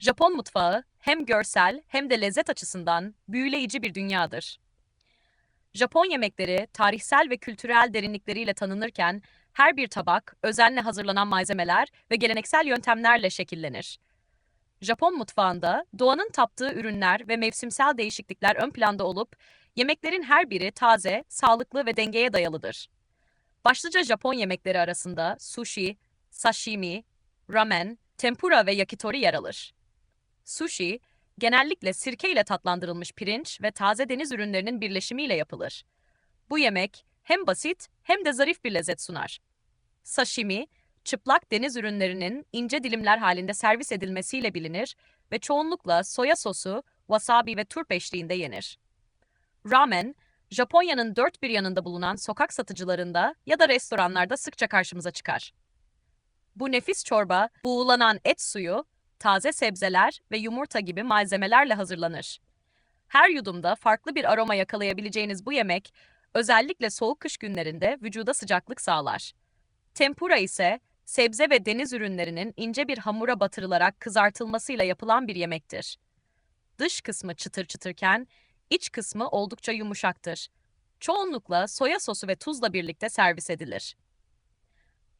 Japon mutfağı hem görsel hem de lezzet açısından büyüleyici bir dünyadır. Japon yemekleri tarihsel ve kültürel derinlikleriyle tanınırken her bir tabak özenle hazırlanan malzemeler ve geleneksel yöntemlerle şekillenir. Japon mutfağında doğanın taptığı ürünler ve mevsimsel değişiklikler ön planda olup yemeklerin her biri taze, sağlıklı ve dengeye dayalıdır. Başlıca Japon yemekleri arasında sushi, sashimi, ramen, tempura ve yakitori yer alır. Sushi, genellikle sirke ile tatlandırılmış pirinç ve taze deniz ürünlerinin birleşimiyle yapılır. Bu yemek hem basit hem de zarif bir lezzet sunar. Sashimi, çıplak deniz ürünlerinin ince dilimler halinde servis edilmesiyle bilinir ve çoğunlukla soya sosu, wasabi ve turp eşliğinde yenir. Ramen, Japonya'nın dört bir yanında bulunan sokak satıcılarında ya da restoranlarda sıkça karşımıza çıkar. Bu nefis çorba, buğulanan et suyu, taze sebzeler ve yumurta gibi malzemelerle hazırlanır. Her yudumda farklı bir aroma yakalayabileceğiniz bu yemek, özellikle soğuk kış günlerinde vücuda sıcaklık sağlar. Tempura ise sebze ve deniz ürünlerinin ince bir hamura batırılarak kızartılmasıyla yapılan bir yemektir. Dış kısmı çıtır çıtırken, iç kısmı oldukça yumuşaktır. Çoğunlukla soya sosu ve tuzla birlikte servis edilir.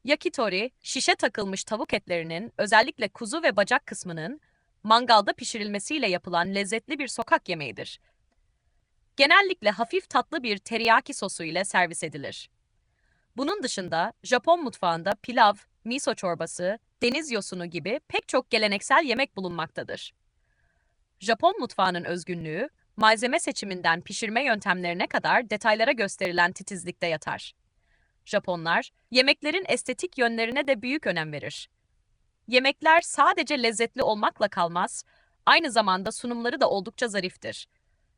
Yakitori, şişe takılmış tavuk etlerinin, özellikle kuzu ve bacak kısmının mangalda pişirilmesiyle yapılan lezzetli bir sokak yemeğidir. Genellikle hafif tatlı bir teriyaki sosu ile servis edilir. Bunun dışında Japon mutfağında pilav, miso çorbası, deniz yosunu gibi pek çok geleneksel yemek bulunmaktadır. Japon mutfağının özgünlüğü, malzeme seçiminden pişirme yöntemlerine kadar detaylara gösterilen titizlikte yatar. Japonlar, yemeklerin estetik yönlerine de büyük önem verir. Yemekler sadece lezzetli olmakla kalmaz, aynı zamanda sunumları da oldukça zariftir.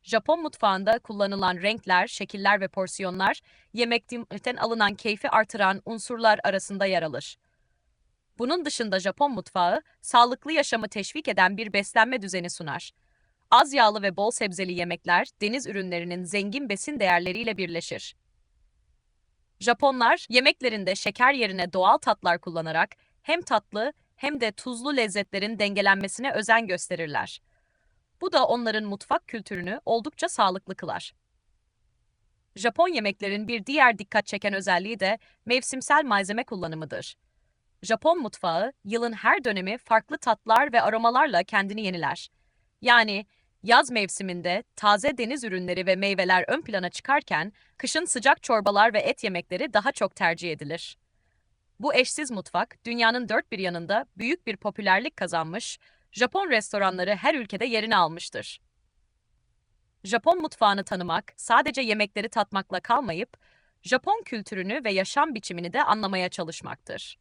Japon mutfağında kullanılan renkler, şekiller ve porsiyonlar, yemekten alınan keyfi artıran unsurlar arasında yer alır. Bunun dışında Japon mutfağı, sağlıklı yaşamı teşvik eden bir beslenme düzeni sunar. Az yağlı ve bol sebzeli yemekler, deniz ürünlerinin zengin besin değerleriyle birleşir. Japonlar yemeklerinde şeker yerine doğal tatlar kullanarak hem tatlı hem de tuzlu lezzetlerin dengelenmesine özen gösterirler. Bu da onların mutfak kültürünü oldukça sağlıklı kılar. Japon yemeklerin bir diğer dikkat çeken özelliği de mevsimsel malzeme kullanımıdır. Japon mutfağı yılın her dönemi farklı tatlar ve aromalarla kendini yeniler. Yani Yaz mevsiminde taze deniz ürünleri ve meyveler ön plana çıkarken, kışın sıcak çorbalar ve et yemekleri daha çok tercih edilir. Bu eşsiz mutfak, dünyanın dört bir yanında büyük bir popülerlik kazanmış, Japon restoranları her ülkede yerini almıştır. Japon mutfağını tanımak, sadece yemekleri tatmakla kalmayıp, Japon kültürünü ve yaşam biçimini de anlamaya çalışmaktır.